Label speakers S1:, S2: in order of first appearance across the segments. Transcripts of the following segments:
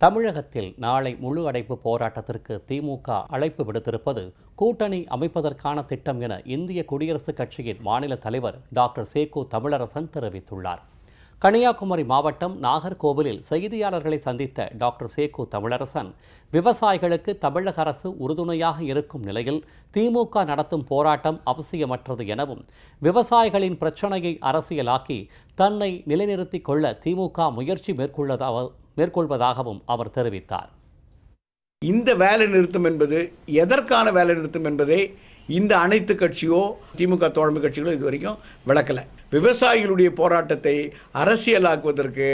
S1: தமிழகத்தில் நாளை முழு அடைப்பு போராட்டத்திற்கு திமுக அழைப்பு விடுத்திருப்பது கூட்டணி அமைப்பதற்கான திட்டம் என இந்திய குடியரசுக் கட்சியின் மாநில தலைவர் டாக்டர் சேகு தமிழரசன் தெரிவித்துள்ளார். கன்னியாகுமரி மாவட்டம் நாகர்கோவிலில் செய்தியாளர்களை சந்தித்த டாக்டர் சேகு தமிழரசன் விவசாயிகளுக்கு தமிழக அரசு உறுதுணையாக இருக்கும் நிலையில் திமுக நடத்தும் போராட்டம் அவசியமற்றது எனவும் விவசாயிகளின் பிரச்சனையை அரசியலாக்கி தன்னை நிலைநிறுத்திக் கொள்ள திமுக முயற்சி மேற்கொள்ளதாக மேற்கொள்வதாகவும் அவர் தெரிவித்தார்.
S2: இந்த வேலை நிறுத்தம் என்பது எதற்கான வேலை நிறுத்தம் என்பதை இந்த அனைத்து கட்சியோ திமுக தோழமை கட்சிகளோ இது வரைக்கும் விளக்கலை. விவசாயிகளுடைய போராட்டத்தை அரசியலாக்குவதற்கு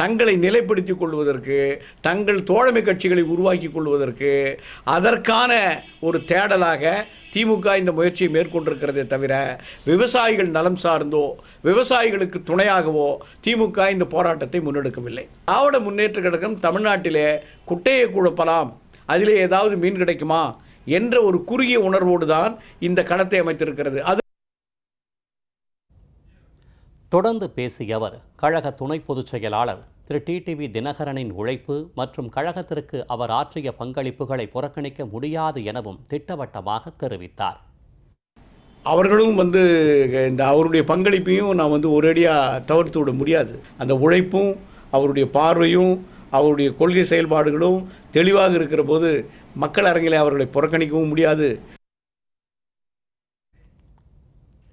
S2: தங்களை நிலைப்படுத்திக் கொள்வதற்கு தங்கள் தோழமை கட்சிகளை உருவாக்கி கொள்வதற்கு அதற்கான ஒரு தேடலாக திமுக இந்த முயற்சியை மேற்கொண்டிருக்கிறதே தவிர விவசாயிகள் நலம் சார்ந்தோ விவசாயிகளுக்கு துணையாகவோ திமுக இந்த போராட்டத்தை முன்னெடுக்கவில்லை. ஆவட முன்னேற்ற கழகம் தமிழ்நாட்டிலே குட்டையை குழப்பலாம். அதிலே ஏதாவது மீன் கிடைக்குமா? என்ற ஒரு குறுகிய உணர்வோடு தான் இந்த களத்தை அமைத்திருக்கிறது. அது
S1: தொடர்ந்து பேசிய அவர் கழக துணை பொதுச் செயலாளர் திரு. டிடிவி தினகரனின் உழைப்பு மற்றும் கழகத்திற்கு அவர் ஆற்றிய பங்களிப்புகளை புறக்கணிக்க முடியாது எனவும் திட்டவட்டமாக தெரிவித்தார்.
S2: அவர்களும் வந்து இந்த அவருடைய பங்களிப்பையும் நான் வந்து ஒரேடியாக தவிர்த்து விட முடியாது. அந்த உழைப்பும் அவருடைய பார்வையும் அவருடைய கொள்கை செயல்பாடுகளும் தெளிவாக இருக்கிற போது மக்கள் அரங்கிலே அவர்களை புறக்கணிக்கவும் முடியாது.